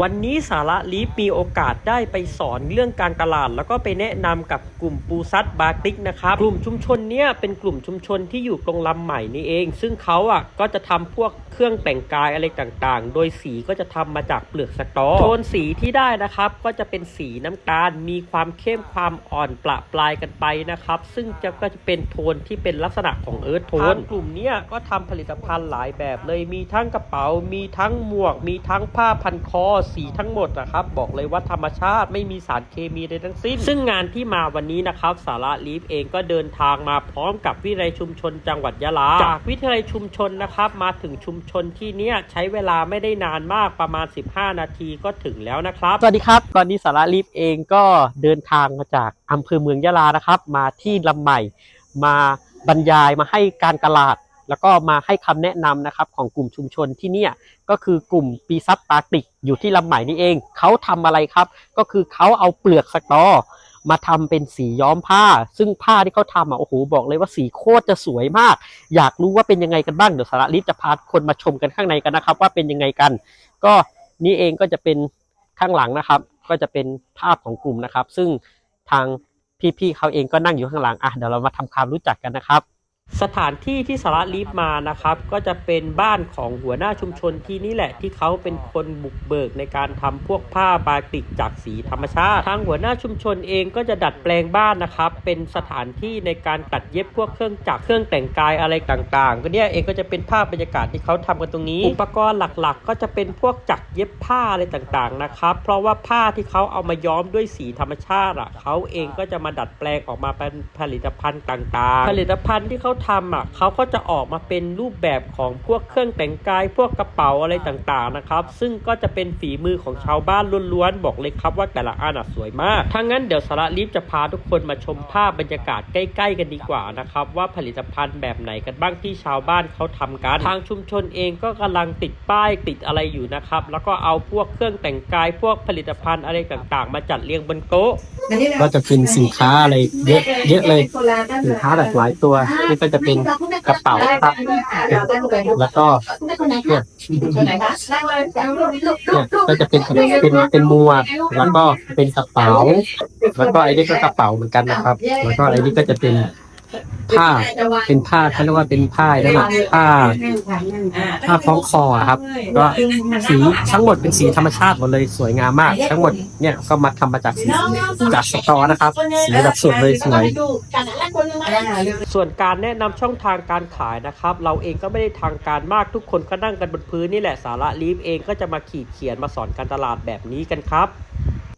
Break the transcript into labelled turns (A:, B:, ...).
A: วันนี้สาระลีฟมีโอกาสได้ไปสอนเรื่องการตลาด แล้วก็ไปแนะนำกับกลุ่มปูซัดบาติกนะครับกลุ่มชุมชนเนี้ยเป็นกลุ่มชุมชนที่อยู่ตรงลำใหม่นี่เอง ซึ่งเขาอะก็จะทำพวกเครื่องแต่งกายอะไรต่างๆ โดยสีก็จะทำมาจากเปลือกสตอโทนสีที่ได้นะครับ ก็จะเป็นสีน้ำตาลมีความเข้มความอ่อนประปลายกันไปนะครับ ซึ่งจะก็จะเป็นโทนที่เป็นลักษณะของเอิร์ธโทนกลุ่มเนี้ยก็ทำผลิตภัณฑ์หลายแบบเลยมีทั้งกระเป๋า มีทั้งหมวก มีทั้งผ้าพันคอสีทั้งหมดนะครับบอกเลยว่าธรรมชาติไม่มีสารเคมีใดทั้งสิ้น ซึ่งงานที่มาวันนี้นะครับสาระลีฟเองก็เดินทางมาพร้อมกับวิทยาลัยชุมชนจังหวัดยะลา จากวิทยาลัยชุมชนนะครับมาถึงชุมชนที่เนี้ยใช้เวลาไม่ได้นานมากประมาณ 15 นาทีก็ถึงแล้วนะครับ สวัสดีครับ ตอนนี้สาระลีฟเองก็เดินทางมาจากอำเภอเมืองยะลานะครับ มาที่ลำใหม่มาบรรยายมาให้การตลาด แล้วก็มาให้คำแนะนำนะครับของกลุ่มชุมชนที่เนี่ยก็คือกลุ่มปีซับปาติกอยู่ที่ลำใหม่นี่เอง เขาทำอะไรครับ ก็คือเขาเอาเปลือกสตอมาทำเป็นสีย้อมผ้า ซึ่งผ้าที่เขาทำอะโอ้โหบอกเลยว่าสีโคตรจะสวยมาก อยากรู้ว่าเป็นยังไงกันบ้างเดี๋ยวสาระลิฟจะพาคนมาชมกันข้างในกันนะครับ ว่าเป็นยังไงกัน ก็นี่เองก็จะเป็นข้างหลังนะครับ ก็จะเป็นภาพของกลุ่มนะครับ ซึ่งทางพี่ๆเขาเองก็นั่งอยู่ข้างหลังอะเดี๋ยวเรามาทำความรู้จักกันนะครับ สถานที่ที่สาระลีฟมานะครับ ก็จะเป็นบ้านของหัวหน้าชุมชนที่นี่แหละที่เขาเป็นคนบุกเบิกในการทำพวกผ้าบาติกจากสีธรรมชาติทางหัวหน้าชุมชนเองก็จะดัดแปลงบ้านนะครับ เป็นสถานที่ในการตัดเย็บพวกเครื่องจักรเครื่องแต่งกายอะไรต่างๆก็เนี่ยเองก็จะเป็นภาพบรรยากาศที่เขาทำกันตรงนี้ อุปกรณ์หลักๆ ก็จะเป็นพวกจักรเย็บผ้าอะไรต่างๆนะครับ เพราะว่าผ้าที่เขาเอามาย้อมด้วยสีธรรมชาติอะเขาเองก็จะมาดัดแปลงออกมาเป็นผลิตภัณฑ์ต่างๆ ผลิตภัณฑ์ที่เขาทำอะเขาก็จะออกมาเป็นรูปแบบของพวกเครื่องแต่งกาย พวกกระเป๋าอะไรต่างๆนะครับ ซึ่งก็จะเป็นฝีมือของชาวบ้านล้วนๆบอกเลยครับว่าแต่ละอันอะสวยมากถ้างั้นเดี๋ยวสาระลิฟจะพาทุกคนมาชมภาพบรรยากาศใกล้ ๆ กันดีกว่านะครับว่าผลิตภัณฑ์แบบไหนกันบ้างที่ชาวบ้านเขาทำกันทางชุมชนเองก็กำลังติดป้ายติดอะไรอยู่นะครับแล้วก็เอาพวกเครื่องแต่งกาย พวกผลิตภัณฑ์อะไรต่างๆ มาจัดเรียงบนโต๊ะ
B: ก็จะเป็นสินค้าอะไรเยอะเยอะเลยสินค้าแบบหลายตัวนี่ก็จะเป็นกระเป๋าครับ แล้วก็เนี่ยเนี่ยก็จะเป็นเป็นเป็นหมวกแล้วก็เป็นกระเป๋า แล้วก็ไอ้นี่ก็กระเป๋าเหมือนกันนะครับ แล้วก็ไอ้นี่ก็จะเป็นผ้าเป็นผ้าเขาเรียกว่าเป็นผ้าแล้วแบบผ้าผ้าคล้องคออะครับ ก็สีทั้งหมดเป็นสีธรรมชาติหมดเลยสวยงามมาก ทั้งหมดเนี่ยก็มาทำมาจากสีจากสตอนะครับสีแบบสดเลยสวย
A: ส่วนการแนะนำช่องทางการขายนะครับ เราเองก็ไม่ได้ทางการมากทุกคนก็นั่งกันบนพื้นนี่แหละสาระลีฟเองก็จะมาขีดเขียนมาสอนการตลาดแบบนี้กันครับ